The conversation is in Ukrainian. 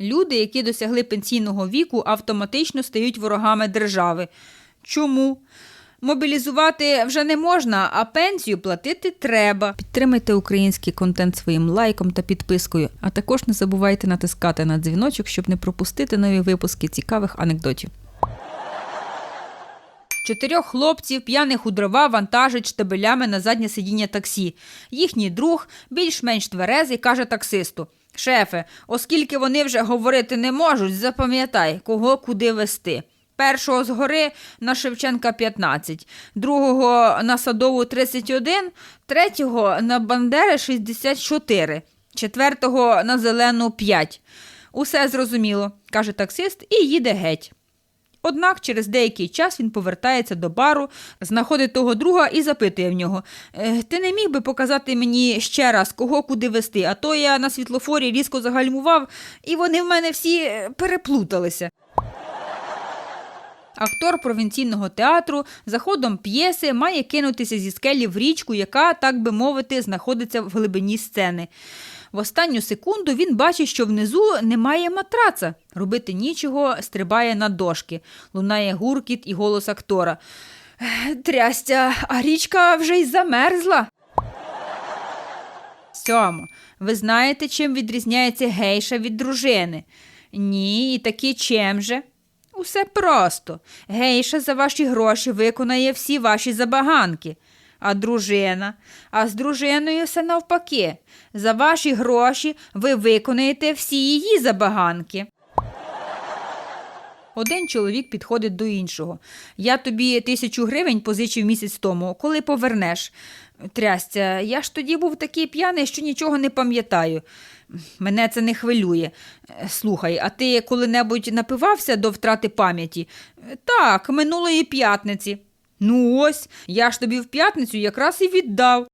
Люди, які досягли пенсійного віку, автоматично стають ворогами держави. Чому? Мобілізувати вже не можна, а пенсію платити треба. Підтримайте український контент своїм лайком та підпискою, а також не забувайте натискати на дзвіночок, щоб не пропустити нові випуски цікавих анекдотів. Чотирьох хлопців п'яних у дрова вантажить штабелями на заднє сидіння таксі. Їхній друг, більш-менш тверезий, каже таксисту: Шефе, оскільки вони вже говорити не можуть, запам'ятай, кого куди вести. Першого згори на Шевченка 15, другого на Садову 31, третього на Бандери 64, четвертого на Зелену 5. Усе зрозуміло, каже таксист і їде геть. Однак через деякий час він повертається до бару, знаходить того друга і запитує в нього: «Е, Ти не міг би показати мені ще раз, кого куди вести, а то я на світлофорі різко загальмував, і вони в мене всі е, переплуталися. Актор провінційного театру за ходом п'єси має кинутися зі скелі в річку, яка, так би мовити, знаходиться в глибині сцени. В останню секунду він бачить, що внизу немає матраца. Робити нічого, стрибає на дошки. Лунає гуркіт і голос актора. «Ех, Трястя, а річка вже й замерзла. Сьомо. Ви знаєте, чим відрізняється гейша від дружини? Ні, і таки чим же? Усе просто. Гейша за ваші гроші виконає всі ваші забаганки. А дружина? А з дружиною все навпаки. За ваші гроші ви виконаєте всі її забаганки. Один чоловік підходить до іншого. Я тобі тисячу гривень позичив місяць тому, коли повернеш. Трястя, я ж тоді був такий п'яний, що нічого не пам'ятаю. Мене це не хвилює. Слухай, а ти коли-небудь напивався до втрати пам'яті? Так, минулої п'ятниці. Ну ось, я ж тобі в п'ятницю якраз і віддав.